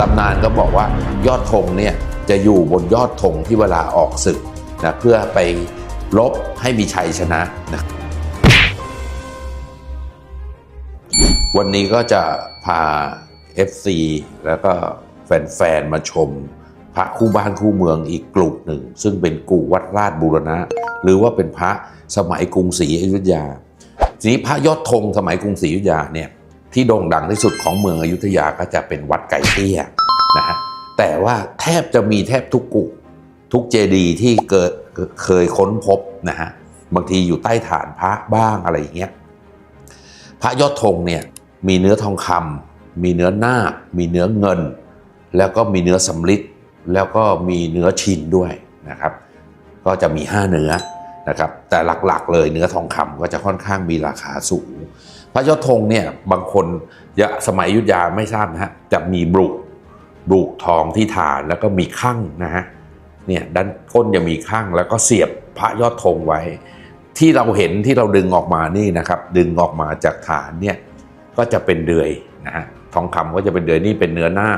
ตำนานก็บอกว่ายอดธงเนี่ยจะอยู่บนยอดธงที่เวลาออกศึกนะเพื่อไปลบให้มีชัยชนะนะวันนี้ก็จะพา FC แล้วก็แฟน ๆ มาชม พระคู่บ้านคู่เมืองอีกกลุ่มหนึ่ง ซึ่งเป็นกู่วัดราชบูรณะ หรือว่าเป็นพระสมัยกรุงศรีอยุธยาทีพระยอดธงสมัยกรุงศรีอยุธยาเนี่ย ที่โด่งดังที่สุดของเมืองอยุธยาก็จะเป็นวัดไก่เตี้ยนะฮะแต่ว่าแทบจะมีแทบทุกกุทุกเจดีย์ที่เกิดเคยค้นพบนะฮะบางทีอยู่ใต้ฐานพระบ้างอะไรอย่างเงี้ยพระยอดธงเนี่ยมีเนื้อทองคำมีเนื้อนามีเนื้อเงิน แล้วก็มีเนื้อสำลิดแล้วก็มีเนื้อชินด้วยนะครับ ก็จะมี 5 เนื้อนะครับ แต่หลักๆ เลยเนื้อทองคำก็จะค่อนข้างมีราคาสูง พระยอดธงเนี่ยบางคนยะสมัยยุทธยาไม่ทราบนะฮะจะมีบรุกบรุกทองที่ฐานแล้วก็มีข้างนะฮะเนี่ยด้านก้นจะมีข้างแล้วก็เสียบพระยอดธงไว้ ที่เราเห็นที่เราดึงออกมานี่นะครับ ดึงออกมาจากฐานเนี่ยก็จะเป็นเดือยนะฮะทองคำก็จะเป็นเดือยนี่เป็นเนื้อหน้า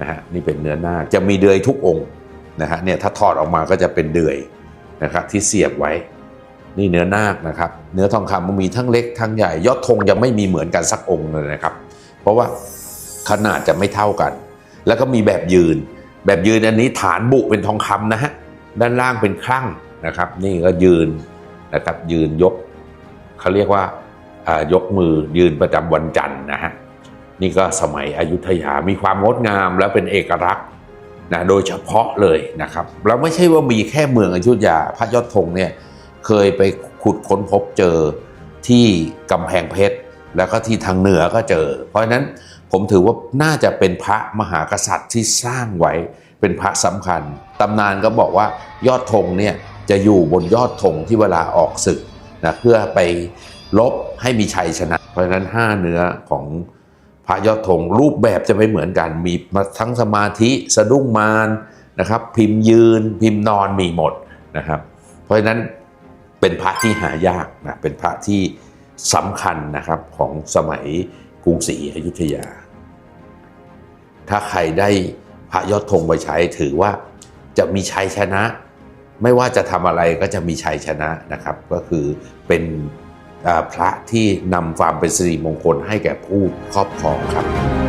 นะฮะนี่เป็นเนื้อหน้าจะมีเดือยทุกองค์นะฮะเนี่ยถ้าถอดออกมาก็จะเป็นเดือยนะครับที่เสียบไว้ นี่เนื้อนาคนะครับ เนื้อทองคำมันมีทั้งเล็กทั้งใหญ่ ยอดธงยังไม่มีเหมือนกันสักองค์เลยนะครับ เพราะว่าขนาดจะไม่เท่ากัน แล้วก็มีแบบยืน แบบยืนอันนี้ฐานบุเป็นทองคำนะฮะ ด้านล่างเป็นครั่งนะครับ นี่ก็ยืนนะครับ ยืนยกเขาเรียกว่าอ่ายกมือยืนประจำวันจันทร์นะฮะ นี่ก็สมัยอยุธยา มีความงดงามและเป็นเอกลักษณ์นะ โดยเฉพาะเลยนะครับ แล้วไม่ใช่ว่ามีแค่เมืองอยุธยา พระยอดธงเนี่ย เคยไปขุดค้นพบเจอที่กำแพงเพชรแล้วก็ที่ทางเหนือก็เจอ เพราะฉะนั้นผมถือว่าน่าจะเป็นพระมหากษัตริย์ที่สร้างไว้เป็นพระสำคัญตำนานก็บอกว่ายอดธงเนี่ยจะอยู่บนยอดธงที่เวลาออกศึกนะเพื่อไปลบให้มีชัยชนะ เพราะฉะนั้น 5 เนื้อของพระยอดธงรูปแบบจะไม่เหมือนกัน มีมาทั้งสมาธิสะดุ้งมารนะครับ พิมพ์ยืน พิมพ์นอนมีหมดนะครับ เพราะฉะนั้น เป็นพระที่หายากนะเป็นพระที่สำคัญนะครับของสมัยกรุงศรีอยุธยา ถ้าใครได้พระยอดธงไปใช้ถือว่าจะมีชัยชนะ ไม่ว่าจะทำอะไรก็จะมีชัยชนะนะครับ ก็คือเป็นพระที่นำความเป็นสิริมงคลให้แก่ผู้ครอบครองครับ